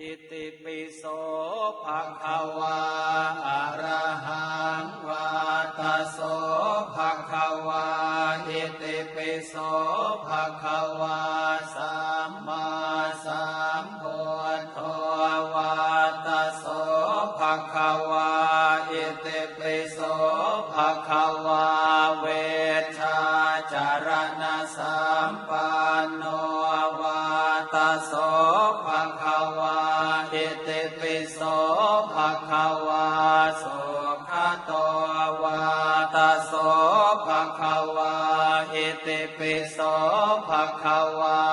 อิติปิโสภะคะวาอะระหังวาตาโสภะคะวาอิติปิโสภะคะวาสัมมา ติปิโสภะคะวาสุขโตวาตะโสภะคะวาอิติปิโสภะคะวา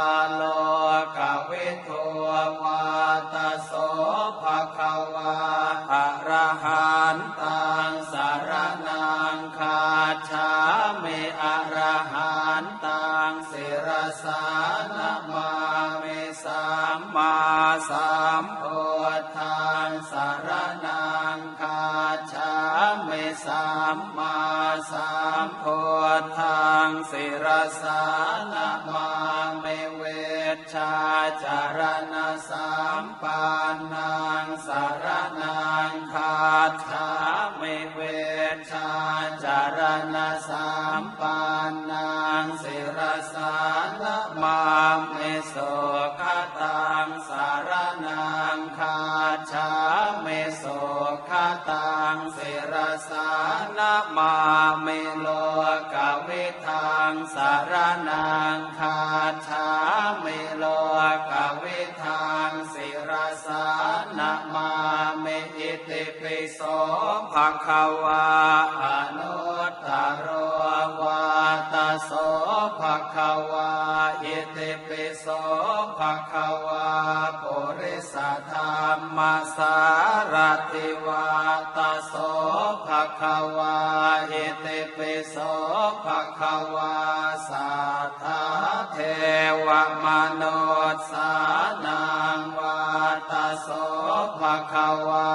มมมาสัมโพธังสิรสานะมามิเวชาจารณะสัมปันนังสารนังคาชามิเวชาจารณะสัมปันนังสิรสานะมามิสุ สานะมามิโลกวิทังสารนังคาชามิโลกวิทังสิรสานะมามิอิติปิโสภะคะวาอนุ ภะคะวาอิติปิโสภะคะวาปุริสธรรมสารติวาตะโสภะคะวาอิติปิโสภะคะวาสัทธาเทวมนุษย์สานังวาตะโสภะคะวา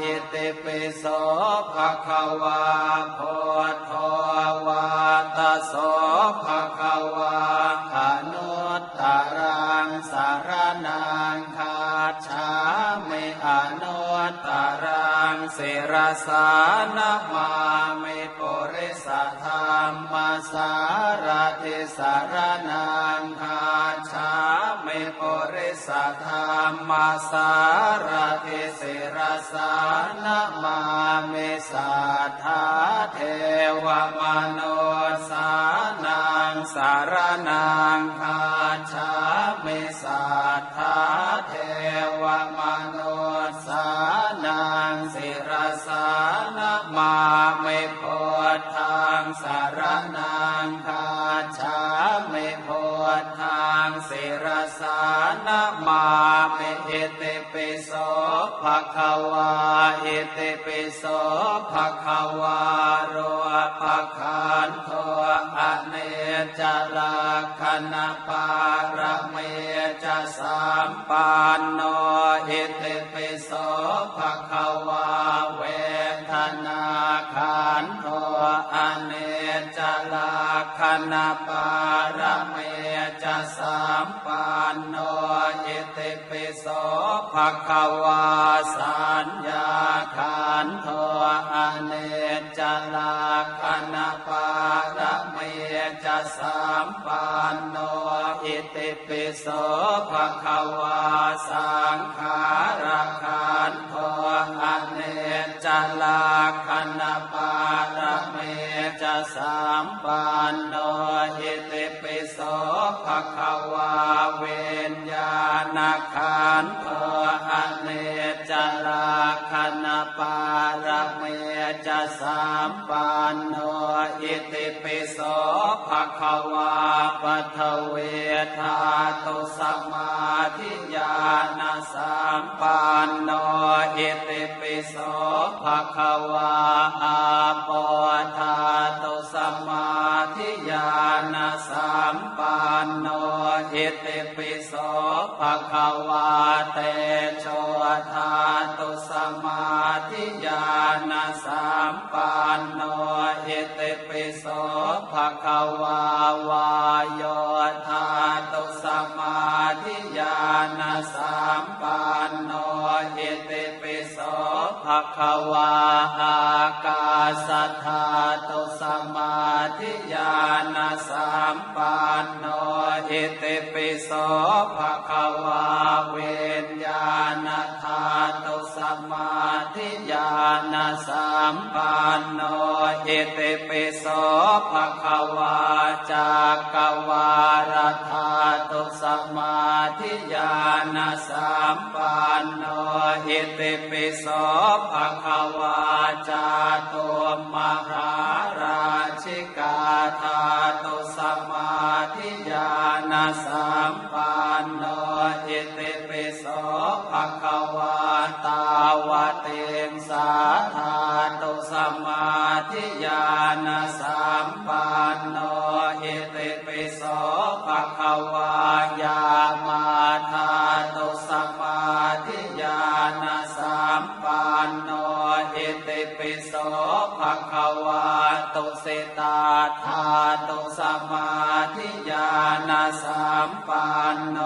อิติปิโสภะคะวา สานมามิปุริสธรรมสารติสารนังคาชามิปุริสธรรมสารติสิรสานมามิสัทธาเทวมโนสานังสารนังคา ปิโสภะคะวาอิติปิโสภะคะวาโรภะคันโทอเนจลักขณปารเมจสัมปันโนอิติปิโสภะคะวาเวทนาขันโทอเนจลักขณปารเมจสัมปันโนอิติปิ โสภคาวาสัญญาขันโทอเนจลาคณปาระเมจสัมปันโนอิติปิโสภควาสังขา ขั คะวาปัทเวทาตุสมาธิญาณสัมปันโนอิติปิโสภะคะวาอาปทาตุสมาธิญาณสัมปันโนอิติปิโสภะคะวาเตโชธาตุสมาธิญาณสัมปันโนอิติปิโส ภะคะวาวายโยธาตุสมาธิญาณสัมปันโนเอติปิโสภคะวาอากาสธาตุสมาธิญาณสัมปันโนเอติปิโสภะคะวาเวนญาณธาตุสมาาณสัมปันโนเอิติปิโสภะคะวาจากกวารธาตุสมาธิญาณสัมปันโนเอิติปิโสภะคะวาจาตุมหาราชิกาธาตุสมาธิญาณสัมปันโนเอิติปิโสภะคะวา วเตงสาธาตุสมาธิญาณสัมปันโนอิติปิโสภะคะวายามาธาตุสมาธิญาณสัมปันโนอิติปิโสภะคะวาตุสิตาธาตุสมาธิญาณสัมปันโน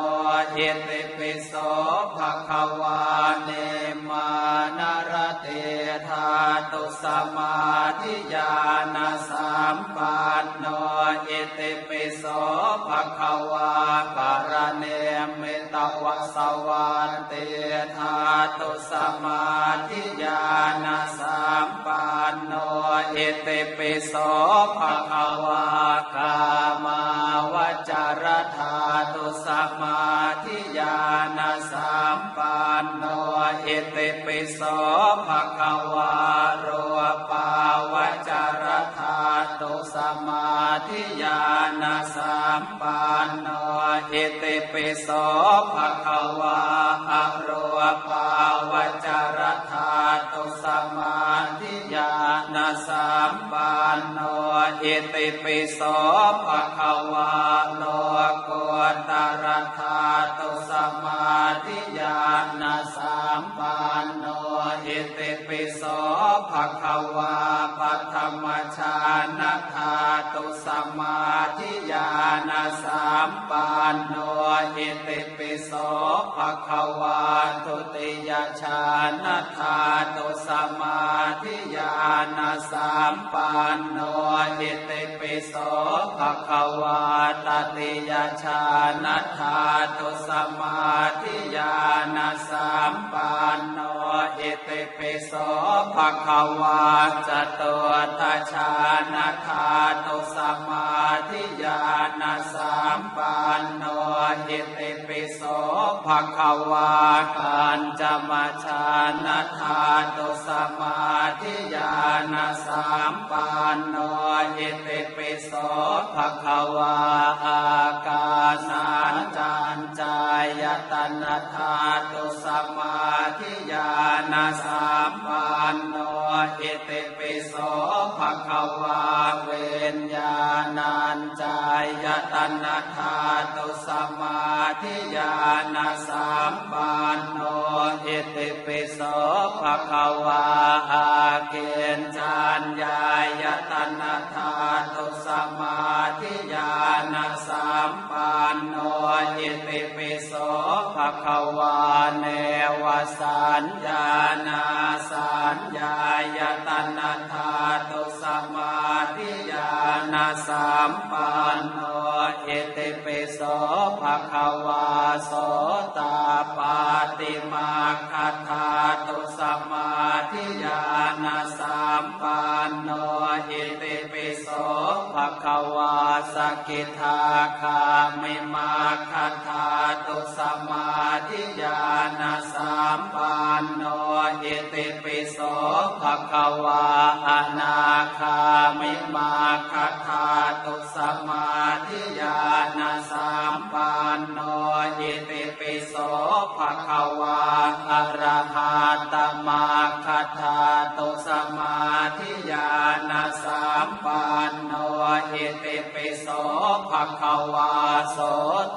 อิติ ธาตุสมาธิญาณสัมปันโนอิติปิโสภะคะวาปารเนมิตวสวันเตธาตุสมาธิญาณสัมปันโนอิติปิโสภะคะวากามาวจารธาตุสมา โสภะคะวาโรปาวจารธาตุสมาธิญาณสัมปันโนเอติปิโสภะคะวาอะโรปาวจารธาตุสมาธิญาณสัมปันโนเอติปิโสภะคะวาโลกุตรธาตุสมาธิญาณสั ภะคะวาปัทมชานธาตุสมาธิญาณสัมปันโน อิติปิโสภะคะวาทุติยชานธาตุสมาธิญาณสัมปันโนอิติปิโสภะคะวาตติยชานธาตุสมาธิญาณสัมปันโนอิติปิโสภะคะวาจตุตชานธาตุสมาธิญาณสัมปันโนอิติตปิโสภะคะวาปัญจมาชานะธาตุสมาธิญาณสัมปันโนอิติปิโสภะคะวาอากาสานจันจายตนะธาตุสมาธิญาณสัมปันโนอิต วาเวนญาณัญจายตนะธาตุสมาธิญาณสัมปันโนอิติปิโสภะคะวาอาเกณฑ์จัญญายตนะธาตุสมาธิญาณสัมปันโนอิติปิโสภะคะวาเนวสัญญาณาสัญญายตนะธาตุ สัมปันโนเอเตเปโสภะคะวาโสตาปาติมาคาธาตุสมาธิญาณสัมปันโนเอเตเปโสภะคะวา สกิทาคามิมาคัธาตุสมาธิญาณสัมปันโนอิติปิโสภะคะวาอนาคามิมาคัธาตุสมาธิญาณสัมปันโนอิติปิโสภะคะวาอะระหะตมา คัธาตุสมาธิญาณสัมปันโนอิติปิโสภะคะวาโส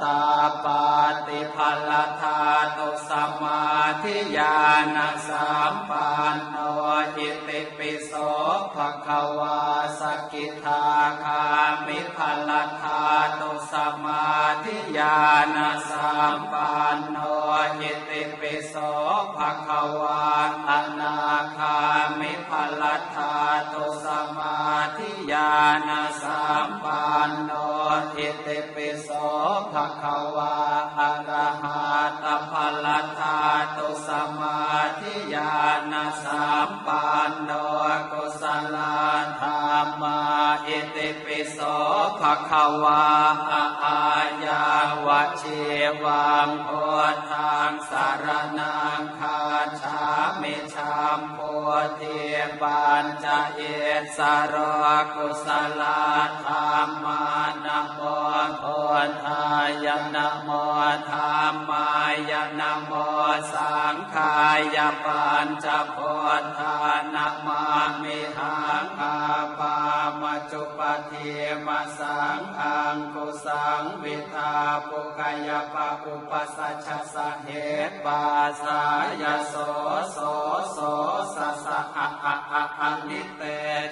ตาปาติภลธาตุสมาธิญาณสัมปันโนอิติปิโสภะคะวาสกิทาคามิภลธาตุสมาธิญาณสัมปันโนอิติปิ โสภะคะวาอนาคามิภลธาตุสมาธิญาณสัมปันโนอิติปิโสภะคะวาอะระหะตภลธาตุสมาธิญาณสัม ภคะวาอะอาญาวะเชวังโพทางสารนังคาชามิชามโพธิปัญจเอสารกุศลาธรรมานะโมโพธายนะโมธรรมายนะโมสังฆายปัญจพุทธานะมามิหังอาปามาจุป ฏิมาสังฆังกุสังวิทาปุกายปะอุปสัชชะสะเหตปาสายโสโสโสสะสะอะอะอะอะนิเต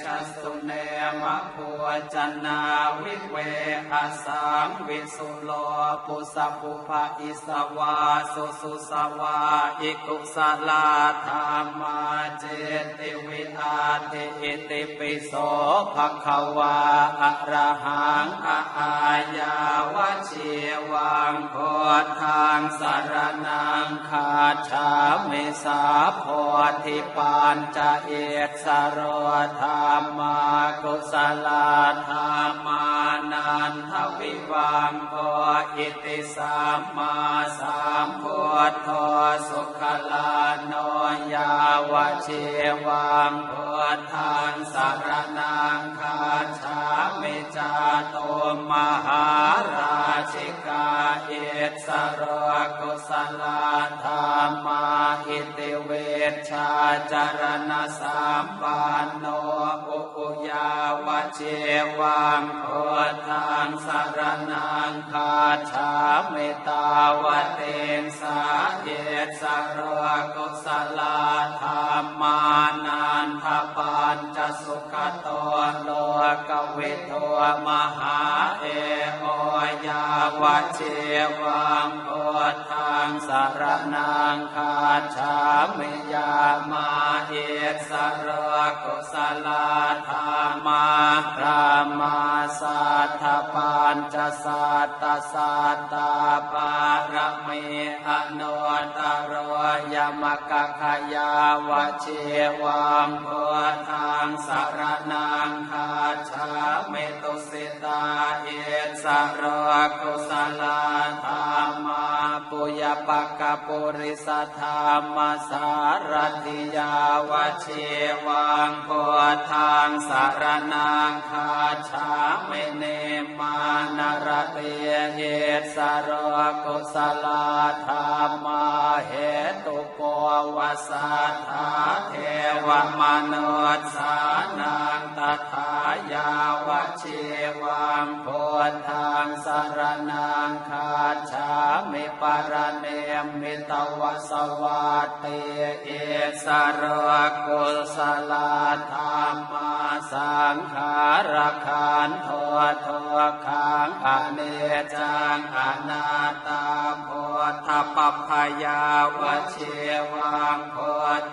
ชสุเนมะพัวจนาวิเวอาสังวิสุโลปุสะปุภะอิสวาสุสุสวาอิกุสลาธรรมาเจติวิอาติอิติปิโสภะคะวาอะระหังอะอายาวะเชวังโพทางสารนังคาชาเมสาโพธิปานจะเอกสารธรรมากุศลาธรรมานันทวิวังโพอิติสัมมาสัมพุทโธสุขลาโนยาวะเชวังโพทางสารนังคาชา มิจาโตมหาราชิกาเอสารกุสลาธรรมา อิติเวชาจารณสามปานโนอุปยาวเชวังโพทางสารนังคาชาเมตาวะเตงสาเยสารกุศลาธรรมานันทปานจสุขโตโลกเวิโทมหาเอโอยาวเชวังโพทางสารนังคาชามิยามาเอกสรกุศลาธรรมาพระมาสัทธปานจะสัตตสัตตาปารมีอนุตตรยมกขยาวะเชวังโพทางสารนังคาชาเมตุสิตาเอกสรกุศลา ปุยปะกะปุริสธรรมสารติยาวเชวังโพทางสารนังคาชาเมเนมานรเตเหตสารกุศลาธรรมาเหตุโกวสาธาเทวมนุษสานังตถายาวเชวังโพทางสารนัง คาชามิปารเนมิตวสวัตเตเอสรกุศลาธรรมาสังขารขันโทโทขังอเนจังอนาตตาโพธปปพยาวเชวังโพ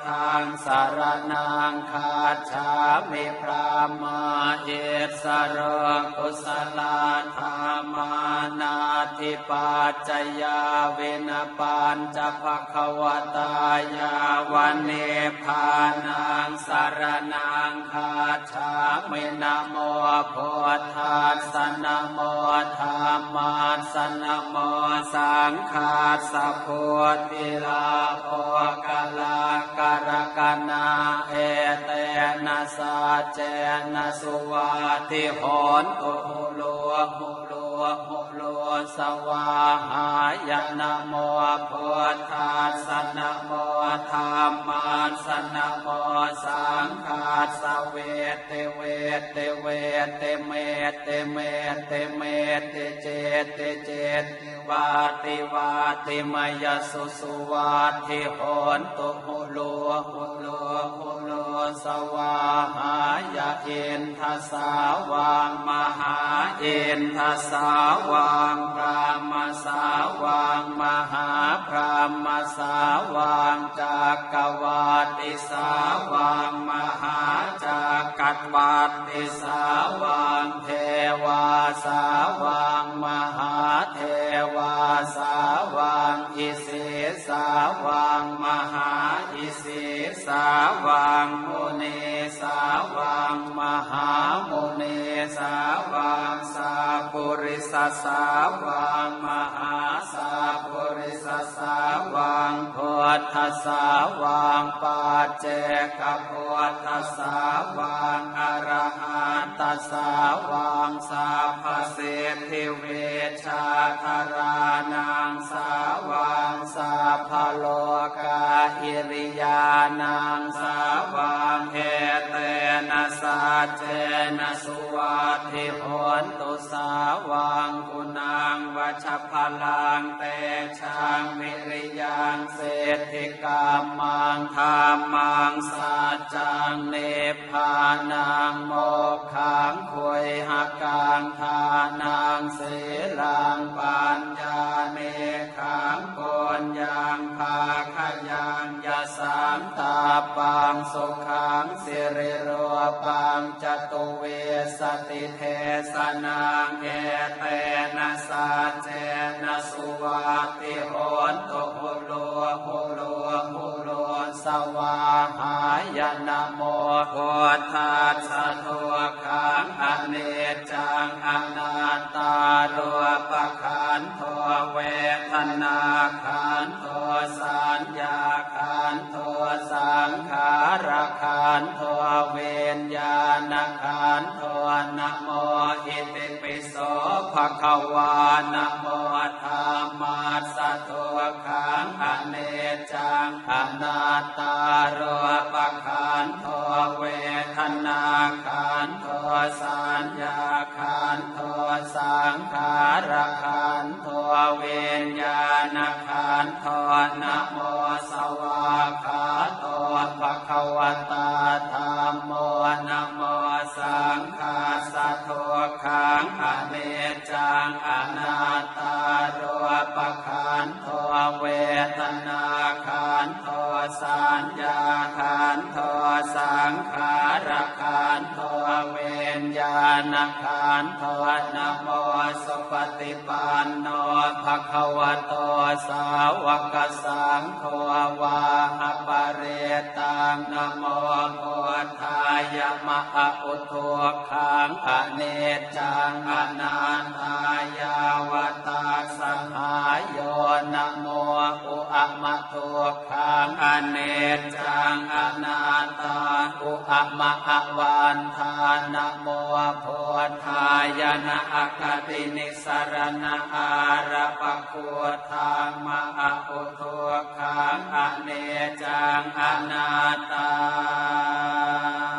ทางสารนังคาชามิพรามาเอสรกุศลาธรรมานา ทิปัจจยาเวนปัญจภควตายาวันเนพานังสารนังคาชามินโมโพธัสนโมธรรมาสนโมสังฆาสะโพธิลาโภกลาการกนาเอเตนะสาเจนะสุวาทิโหนตุโลมุโลโหโลสวาหายนะโมพุทธัสนะโมธรรมัสสนะโมสังฆัสเวเตเวเตเวเตเมเตเมเตเมเตเจเตเจวาติวาติมยสุสุวาทิโหนตุโหโลโหโลโหโลสวาหายะเอ็นทัสาวังมหาเอ็นทัสาวังพระมสาวังมหาพระมสาวังจักรวาติสาวังมหาจักรวาติสาวังเทวาสาวังมหาเทวาสาวังอิเสสาวังม วังมุนีสาวังมหามุนีสาวังสาปุริสสาวังมหาสาปุริสสาวัง พุทธสาวังปัจเจกพุทธสาวังอรหันตสาวังสัพพสิทธิเวชาธารานางสาวังสัพโลกาอิริยานางสาวังเอ เจนะสุวัตถิโหนตุสาวังกุณังวัชพลังเตชังวิริยังเศรษฐิกามังธรรมังสัจจังเนพานังโมกขังคุยหักกังทานังศีลังปัญญาาสามตาปังสุขังสิริโรปังจตุเวสติเทสนังเอเตนะสัจเจนะสุวัติโหนตุโหโลโหโลโหโลสวาหายนะโมพุทธัสสะทุกขังอเนจังอนัตาโรปะ ภะควานโมธรรมัสสะทุขังอเนจังอนัตตาโรปะขันโทเวทนาขันโทสัญญาขันโทสังขารขันโทเวนญาณขันโทนะโมสวาขาโตภะคะวตาธรรมโมนะโม อเนจังอนาตตาโรปะขันโทเวทนาขันโทสัญญาขันโทสังขาร วนาณขันโทนโมสุปฏิปันโนภะคะวะโตสาวกสังโฆวาหปะเรตังนโมพุทธายะมะอะอุทุขังอเนจังอนันทายาวตาสังหายโยนโมอุอมะทุขังอเนจังอนันตาอุอมะอวันทานโมวะโพธายนะอคตินิสารณะอารปะโคธามะอปุทุขังอเนจังอนาตา